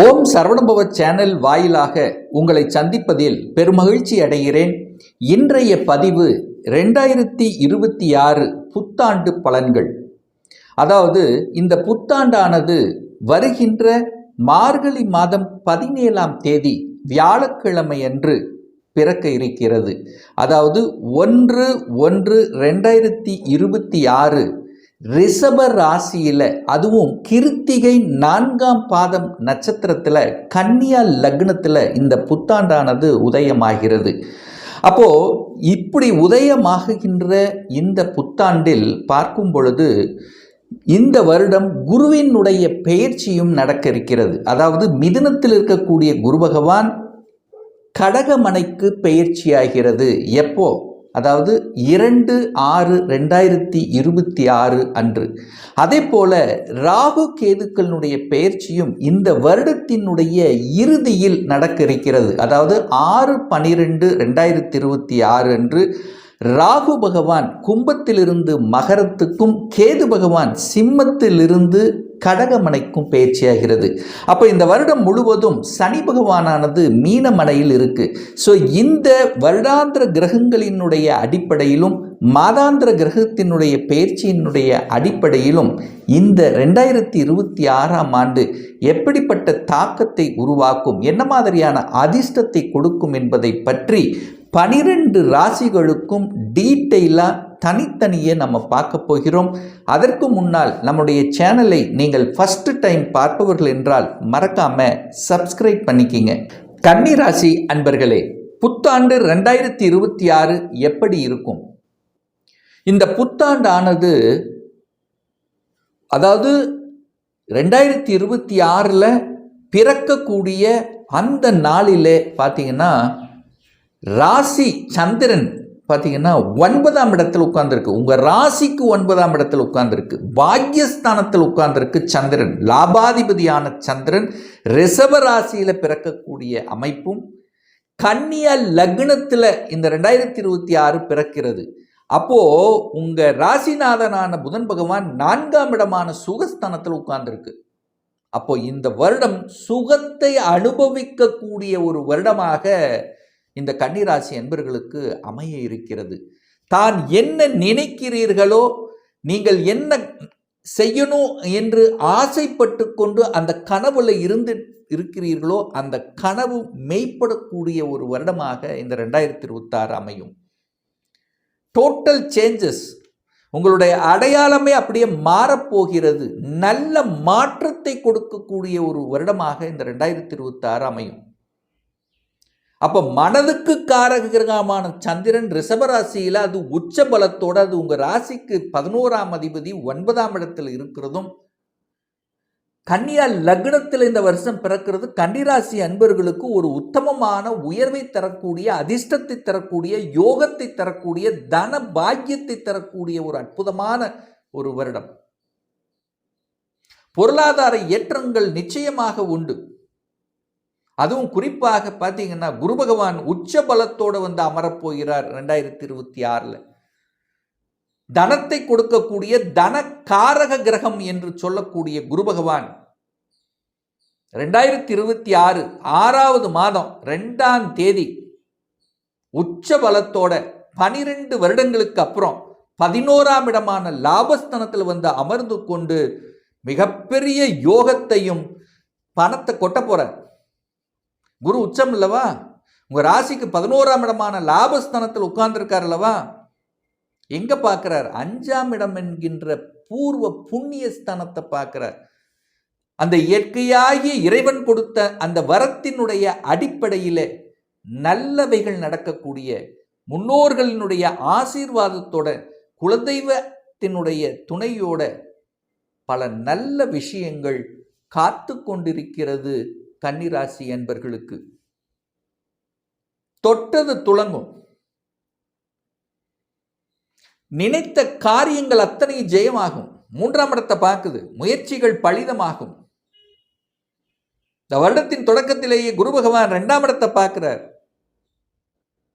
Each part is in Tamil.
ஓம் சரவணபவ சேனல் வாயிலாக உங்களை சந்திப்பதில் பெருமகிழ்ச்சி அடைகிறேன். இன்றைய பதிவு ரெண்டாயிரத்தி இருபத்தி ஆறு புத்தாண்டு பலன்கள். அதாவது இந்த புத்தாண்டானது வருகின்ற மார்கழி மாதம் பதினேழாம் தேதி வியாழக்கிழமை அன்று பிறக்க இருக்கிறது. அதாவது ஒன்று ஒன்று ரெண்டாயிரத்தி இருபத்தி ஆறு ரிஷப ராசியில் அதுவும் கிருத்திகை நான்காம் பாதம் நட்சத்திரத்தில் கன்னியா லக்னத்தில் இந்த புத்தாண்டானது உதயமாகிறது. அப்போ இப்படி உதயமாகுகின்ற இந்த புத்தாண்டில் பார்க்கும் பொழுது இந்த வருடம் குருவினுடைய பெயர்ச்சியும் நடக்க இருக்கிறது. அதாவது மிதுனத்தில் இருக்கக்கூடிய குரு பகவான் கடகமனைக்கு பெயர்ச்சியாகிறது. எப்போ? அதாவது இரண்டு ஆறு ரெண்டாயிரத்தி இருபத்தி ஆறு அன்று. அதே போல ராகு கேதுக்களினுடைய பெயர்ச்சியும் இந்த வருடத்தினுடைய இறுதியில் நடக்க இருக்கிறது அதாவது ஆறு பனிரெண்டு ரெண்டாயிரத்தி இருபத்தி ஆறு அன்று ராகு பகவான் கும்பத்திலிருந்து மகரத்துக்கும் கேது பகவான் சிம்மத்திலிருந்து கடகமனைக்கும் பயிற்சியாகிறது அப்போ இந்த வருடம் முழுவதும் சனி பகவானானது மீனமனையில் இருக்கு. ஸோ இந்த வருடாந்திர கிரகங்களினுடைய அடிப்படையிலும் மாதாந்திர கிரகத்தினுடைய பயிற்சியினுடைய அடிப்படையிலும் இந்த ரெண்டாயிரத்தி இருபத்தி ஆறாம் ஆண்டு எப்படிப்பட்ட தாக்கத்தை உருவாக்கும் என்ன மாதிரியான அதிர்ஷ்டத்தை கொடுக்கும் என்பதை பற்றி பனிரெண்டு ராசிகளுக்கும் டீட்டெயிலாக தனித்தனியே நம்ம பார்க்க போகிறோம். அதற்கு முன்னால் நம்முடைய சேனலை நீங்கள் ஃபஸ்ட்டு டைம் பார்ப்பவர்கள் என்றால் மறக்காம சப்ஸ்கிரைப் பண்ணிக்கிங்க. கன்னிராசி அன்பர்களே புத்தாண்டு ரெண்டாயிரத்தி இருபத்தி ஆறு எப்படி இருக்கும்? இந்த புத்தாண்டானது அதாவது ரெண்டாயிரத்தி இருபத்தி ஆறில் பிறக்கக்கூடிய அந்த நாளிலே பார்த்தீங்கன்னா ராசி சந்திரன் பார்த்தீங்கன்னா ஒன்பதாம் இடத்தில் உட்கார்ந்துருக்கு. உங்கள் ராசிக்கு ஒன்பதாம் இடத்தில் உட்கார்ந்துருக்கு. பாக்யஸ்தானத்தில் உட்கார்ந்துருக்கு சந்திரன். லாபாதிபதியான சந்திரன் ரிஷப ராசியில் பிறக்கக்கூடிய அமைப்பும் கன்னியா லக்னத்தில் இந்த ரெண்டாயிரத்தி இருபத்தி ஆறு பிறக்கிறது. அப்போ உங்கள் ராசிநாதனான புதன் பகவான் நான்காம் இடமான சுகஸ்தானத்தில் உட்கார்ந்துருக்கு. அப்போ இந்த வருடம் சுகத்தை அனுபவிக்கக்கூடிய ஒரு வருடமாக இந்த கன்னிராசி என்பர்களுக்கு அமைய இருக்கிறது. தான் என்ன நினைக்கிறீர்களோ நீங்கள் என்ன செய்யணும் என்று ஆசைப்பட்டு கொண்டு அந்த கனவுல இருந்து இருக்கிறீர்களோ அந்த கனவு மெய்ப்படக்கூடிய ஒரு வருடமாக இந்த ரெண்டாயிரத்தி இருபத்தாறு அமையும். டோட்டல் சேஞ்சஸ் உங்களுடைய அடையாளமே அப்படியே மாறப்போகிறது நல்ல மாற்றத்தை கொடுக்கக்கூடிய ஒரு வருடமாக இந்த ரெண்டாயிரத்தி இருபத்தாறு அமையும். அப்போ மனதுக்கு காரக கிரகமான சந்திரன் ரிஷபராசியில் அது உச்ச பலத்தோடு அது உங்கள் ராசிக்கு பதினோராம் அதிபதி ஒன்பதாம் இடத்தில் இருக்கிறதும் கன்னியா லக்னத்தில் இந்த வருஷம் பிறக்கிறது கன்னிராசி அன்பர்களுக்கு ஒரு உத்தமமான உயர்வை தரக்கூடிய அதிர்ஷ்டத்தை தரக்கூடிய யோகத்தை தரக்கூடிய தன பாக்கியத்தை தரக்கூடிய ஒரு அற்புதமான ஒரு வருடம். பொருளாதார ஏற்றங்கள் நிச்சயமாக உண்டு. அதுவும் குறிப்பாக பார்த்தீங்கன்னா குரு பகவான் உச்ச பலத்தோடு வந்து அமரப்போகிறார் ரெண்டாயிரத்தி இருபத்தி ஆறில் தனத்தை கொடுக்கக்கூடிய தன காரக கிரகம் என்று சொல்லக்கூடிய குரு பகவான் ரெண்டாயிரத்தி இருபத்தி ஆறு ஆறாவது மாதம் ரெண்டாம் தேதி உச்ச பலத்தோட பனிரெண்டு வருடங்களுக்கு அப்புறம் பதினோராம் இடமான லாபஸ்தனத்தில் வந்து அமர்ந்து கொண்டு மிகப்பெரிய யோகத்தையும் பணத்தை கொட்ட போகிறார் குரு உச்சம் இல்லவா? உங்கள் ராசிக்கு பதினோராம் இடமான லாபஸ்தானத்தில் உட்கார்ந்துருக்கார் அல்லவா? எங்கே பார்க்குறார்? அஞ்சாம் இடம் என்கின்ற பூர்வ புண்ணிய ஸ்தானத்தை பார்க்குறார். அந்த இயற்கையாகிய இறைவன் கொடுத்த அந்த வரத்தினுடைய அடிப்படையில் நல்லவைகள் நடக்கக்கூடிய முன்னோர்களினுடைய ஆசீர்வாதத்தோட குலதெய்வத்தினுடைய துணையோட பல நல்ல விஷயங்கள் காத்து கொண்டிருக்கிறது கன்னிராசி என்பர்களுக்கு. தொட்டது துளங்கும். நினைத்த காரியங்கள் அத்தனை ஜெயமாகும். மூன்றாம் இடத்தை பார்க்குது. முயற்சிகள் பலிதமாகும். இந்த வருடத்தின் தொடக்கத்திலேயே குரு பகவான் ரெண்டாம் இடத்தை பார்க்கிறார்.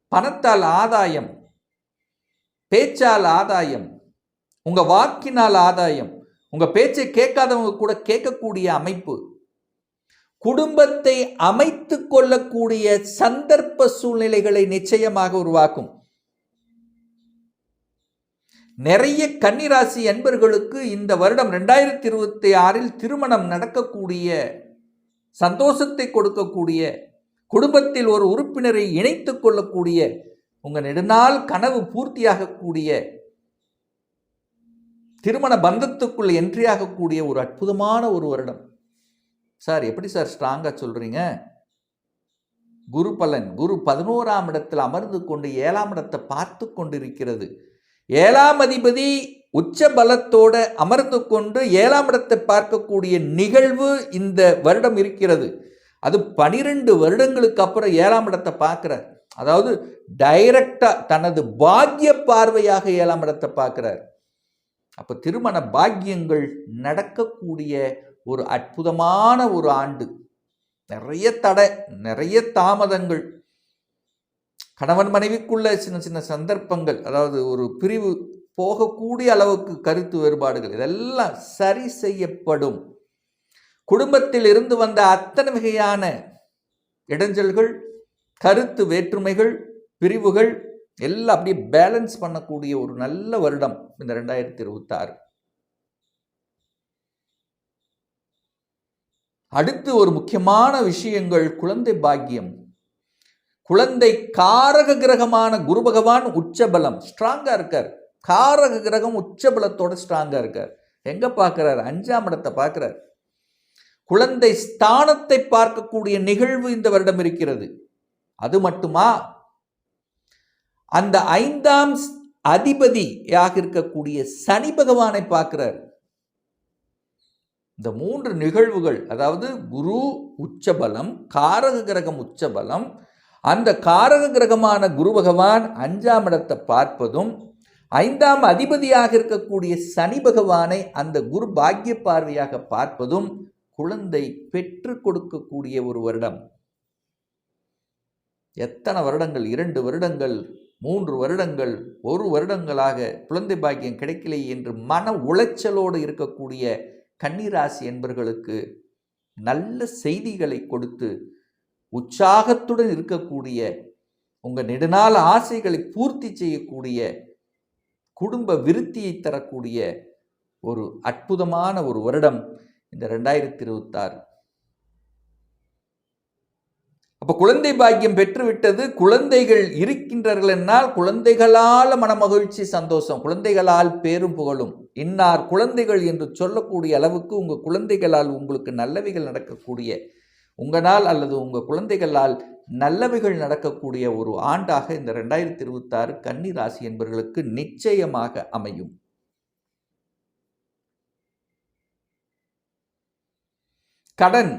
பணத்தால் ஆதாயம் பேச்சால் ஆதாயம் உங்க வாக்கினால் ஆதாயம் உங்க பேச்சை கேட்காதவங்க கூட கேட்கக்கூடிய அமைப்பு. குடும்பத்தை அமைத்து கொள்ளக்கூடிய சந்தர்ப்ப சூழ்நிலைகளை நிச்சயமாக உருவாக்கும். நிறைய கன்னிராசி அன்பர்களுக்கு இந்த வருடம் ரெண்டாயிரத்தி இருபத்தி ஆறில் திருமணம் நடக்கக்கூடிய சந்தோஷத்தை கொடுக்கக்கூடிய குடும்பத்தில் ஒரு உறுப்பினரை இணைத்துக் கொள்ளக்கூடிய உங்கள் நெடுநாள் கனவு பூர்த்தியாகக்கூடிய திருமண பந்தத்துக்குள் என்ட்ரி ஒரு அற்புதமான ஒரு வருடம். சார் எப்படி சார் ஸ்ட்ராங்காக சொல்கிறீங்க குரு பலன் குரு பதினோராம் இடத்தில் அமர்ந்து கொண்டு ஏழாம் இடத்தை பார்த்து கொண்டிருக்கிறது. ஏழாம் அதிபதி உச்ச பலத்தோட அமர்ந்து கொண்டு ஏழாம் இடத்தை பார்க்கக்கூடிய நிகழ்வு இந்த வருடம் இருக்கிறது. அது பனிரெண்டு வருடங்களுக்கு அப்புறம் ஏழாம் இடத்தை பார்க்குறார். அதாவது டைரக்டாக தனது பாக்கிய பார்வையாக ஏழாம் இடத்தை பார்க்குறார். அப்போ திருமண பாக்கியங்கள் நடக்கக்கூடிய ஒரு அற்புதமான ஒரு ஆண்டு. நிறைய தடை நிறைய தாமதங்கள். கணவன் மனைவிக்குள்ள சின்ன சின்ன சந்தர்ப்பங்கள் அதாவது ஒரு பிரிவு போகக்கூடிய அளவுக்கு கருத்து வேறுபாடுகள் இதெல்லாம் சரி செய்யப்படும். குடும்பத்தில் இருந்து வந்த அத்தனை வகையான இடைஞ்சல்கள் கருத்து வேற்றுமைகள் பிரிவுகள் எல்லாம் அப்படியே பேலன்ஸ் பண்ணக்கூடிய ஒரு நல்ல வருடம் இந்த ரெண்டாயிரத்தி இருபத்தாறு. அடுத்து ஒரு முக்கியமான விஷயங்கள் குழந்தை பாக்கியம். குழந்தை காரக கிரகமான குரு பகவான் உச்சபலம் ஸ்ட்ராங்காக இருக்கார். காரக கிரகம் உச்சபலத்தோட ஸ்ட்ராங்காக இருக்கார். எங்கே பார்க்குறார்? அஞ்சாம் இடத்தை பார்க்குறார். குழந்தை ஸ்தானத்தை பார்க்கக்கூடிய நிகழ்வு இந்த வருடம் இருக்கிறது. அது மட்டுமா? அந்த ஐந்தாம் அதிபதியாக இருக்கக்கூடிய சனி பகவானை பார்க்கிறார். இந்த மூன்று நிகழ்வுகள் அதாவது குரு உச்சபலம் காரக கிரகம் உச்சபலம் அந்த காரக கிரகமான குரு பகவான் அஞ்சாம் இடத்தை பார்ப்பதும் ஐந்தாம் அதிபதியாக இருக்கக்கூடிய சனி பகவானை அந்த குரு பாக்கிய பார்வையாக பார்ப்பதும் குழந்தை பெற்று கொடுக்கக்கூடிய ஒரு வருடம். எத்தனை வருடங்கள்? இரண்டு வருடங்கள் மூன்று வருடங்கள் ஒரு வருடங்களாக குழந்தை பாக்கியம் கிடைக்கலையே என்று மன உளைச்சலோடு இருக்கக்கூடிய கன்னிராசி என்பர்களுக்கு நல்ல செய்திகளை கொடுத்து உற்சாகத்துடன் இருக்கக்கூடிய உங்கள் நெடுநாள் ஆசைகளை பூர்த்தி செய்யக்கூடிய குடும்ப விருத்தியை தரக்கூடிய ஒரு அற்புதமான ஒரு வருடம் இந்த ரெண்டாயிரத்தி இருபத்தாறு. அப்போ குழந்தை பாக்கியம் பெற்றுவிட்டது குழந்தைகள் இருக்கின்றார்கள் என்னால் குழந்தைகளால் மனமகிழ்ச்சி சந்தோஷம் குழந்தைகளால் பேரும் புகழும். இன்னார் குழந்தைகள் என்று சொல்லக்கூடிய அளவுக்கு உங்கள் குழந்தைகளால் உங்களுக்கு நல்லவைகள் நடக்கக்கூடிய உங்களால் அல்லது உங்கள் குழந்தைகளால் நல்லவைகள் நடக்கக்கூடிய ஒரு ஆண்டாக இந்த ரெண்டாயிரத்தி இருபத்தாறு கன்னி ராசி என்பவர்களுக்கு நிச்சயமாக அமையும். கடன்.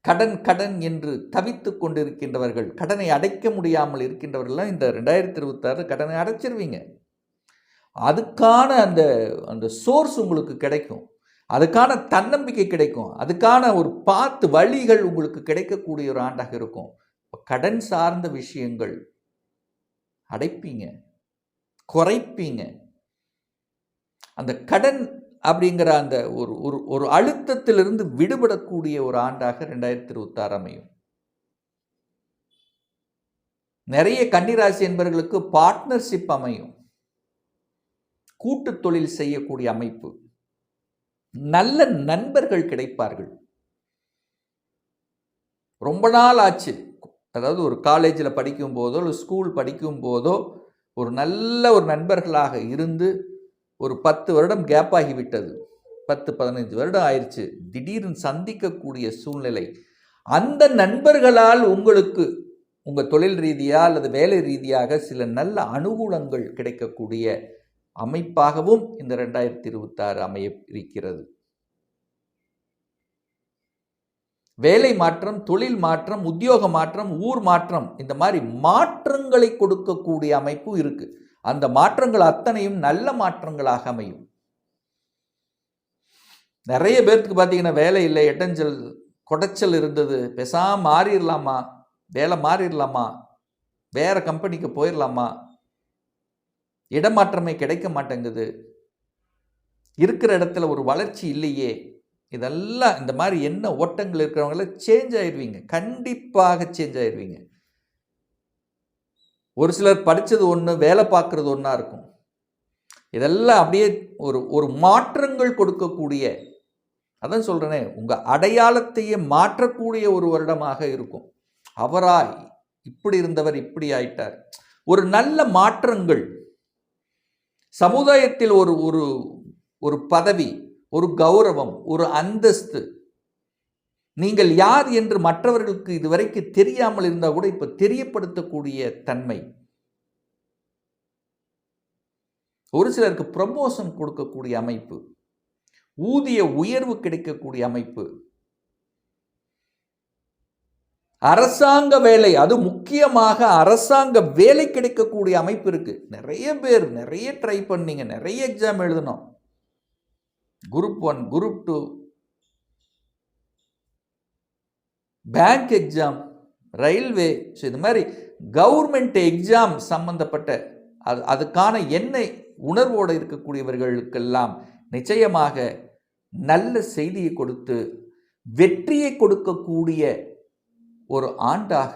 கடன் கடன் என்று தவித்து கொண்டிருக்கின்றவர்கள் கடனை அடைக்க முடியாமல் இருக்கின்றவர்கள்லாம் இந்த ரெண்டாயிரத்தி இருபத்தாறு கடனை அடைச்சிருவீங்க. அதுக்கான அந்த அந்த சோர்ஸ் உங்களுக்கு கிடைக்கும். அதுக்கான தன்னம்பிக்கை கிடைக்கும். அதுக்கான ஒரு பார்த்து வழிகள் உங்களுக்கு கிடைக்கக்கூடிய ஒரு ஆண்டாக இருக்கும். கடன் சார்ந்த விஷயங்கள் அடைப்பீங்க குறைப்பீங்க. அந்த கடன் அப்படிங்கிற அந்த ஒரு ஒரு ஒரு அழுத்தத்திலிருந்து விடுபடக்கூடிய ஒரு ஆண்டாக ரெண்டாயிரத்தி இருபத்தாறு அமையும். நிறைய கன்னிராசி என்பவர்களுக்கு பார்ட்னர்ஷிப் அமையும். கூட்டு தொழில் செய்யக்கூடிய அமைப்பு. நல்ல நண்பர்கள் கிடைப்பார்கள். ரொம்ப நாள் ஆச்சு. அதாவது ஒரு காலேஜில் படிக்கும் போதோ இல்லை ஸ்கூல் படிக்கும் போதோ ஒரு நல்ல ஒரு நண்பர்களாக இருந்து ஒரு பத்து வருடம் கேப் ஆகிவிட்டது. பத்து பதினைஞ்சு வருடம் ஆயிடுச்சு. திடீர்னு சந்திக்கக்கூடிய சூழ்நிலை. அந்த நண்பர்களால் உங்களுக்கு உங்கள் தொழில் ரீதியாக அல்லது வேலை ரீதியாக சில நல்ல அனுகூலங்கள் கிடைக்கக்கூடிய அமைப்பாகவும் இந்த ரெண்டாயிரத்தி இருபத்தாறு அமைய இருக்கிறது வேலை மாற்றம் தொழில் மாற்றம் உத்தியோக மாற்றம் ஊர் மாற்றம் இந்த மாதிரி மாற்றங்களை கொடுக்கக்கூடிய அமைப்பு இருக்குது அந்த மாற்றங்கள் அத்தனையும் நல்ல மாற்றங்களாக அமையும். நிறைய பேர்த்துக்கு பார்த்தீங்கன்னா வேலை இல்லை எட்டஞ்சல் குடைச்சல் இருந்தது பெசாம மாறிடலாமா? வேலை மாறிடலாமா? வேற கம்பெனிக்கு போயிடலாமா? இடமாற்றமே கிடைக்க மாட்டேங்குது. இருக்கிற இடத்துல ஒரு வளர்ச்சி இல்லையே. இதெல்லாம் இந்த மாதிரி என்ன ஓட்டங்கள் இருக்கிறவங்கள சேஞ்ச் ஆயிடுவீங்க. கண்டிப்பாக சேஞ்ச் ஆயிடுவீங்க. ஒரு சிலர் படித்தது ஒன்று வேலை பார்க்குறது ஒன்றா இருக்கும். இதெல்லாம் அப்படியே ஒரு ஒரு மாற்றங்கள் கொடுக்கக்கூடிய அதான் சொல்கிறேனே உங்கள் அடையாளத்தையே மாற்றக்கூடிய ஒரு வருடமாக இருக்கும். அவராய் இப்படி இருந்தவர் இப்படி ஆயிட்டார். ஒரு நல்ல மாற்றங்கள். சமுதாயத்தில் ஒரு ஒரு ஒரு பதவி ஒரு கௌரவம் ஒரு அந்தஸ்து நீங்கள் யார் என்று மற்றவர்களுக்கு இதுவரைக்கு தெரியாமல் இருந்தால் கூட இப்போ தெரியப்படுத்தக்கூடிய தன்மை. ஒரு சிலருக்கு ப்ரமோஷன் கொடுக்கக்கூடிய அமைப்பு. ஊதிய உயர்வு கிடைக்கக்கூடிய அமைப்பு. அரசாங்க வேலை அது முக்கியமாக அரசாங்க வேலை கிடைக்கக்கூடிய அமைப்பு இருக்கு. நிறைய பேர் நிறைய ட்ரை பண்ணீங்க நிறைய எக்ஸாம் எழுதணும். Group one group two bank exam railway so இது மாதிரி கவர்மெண்ட் எக்ஸாம் சம்பந்தப்பட்ட அது அதுக்கான எண்ணெய் உணர்வோடு இருக்கக்கூடியவர்களுக்கெல்லாம் நிச்சயமாக நல்ல செய்தியை கொடுத்து வெற்றியை கொடுக்கக்கூடிய ஒரு ஆண்டாக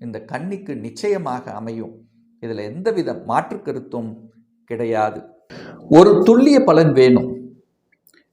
இந்த கண்ணிக்கு நிச்சயமாக அமையும். இதில் எந்தவித மாற்று கருத்தும் கிடையாது. ஒரு துல்லிய பலன் வேணும்.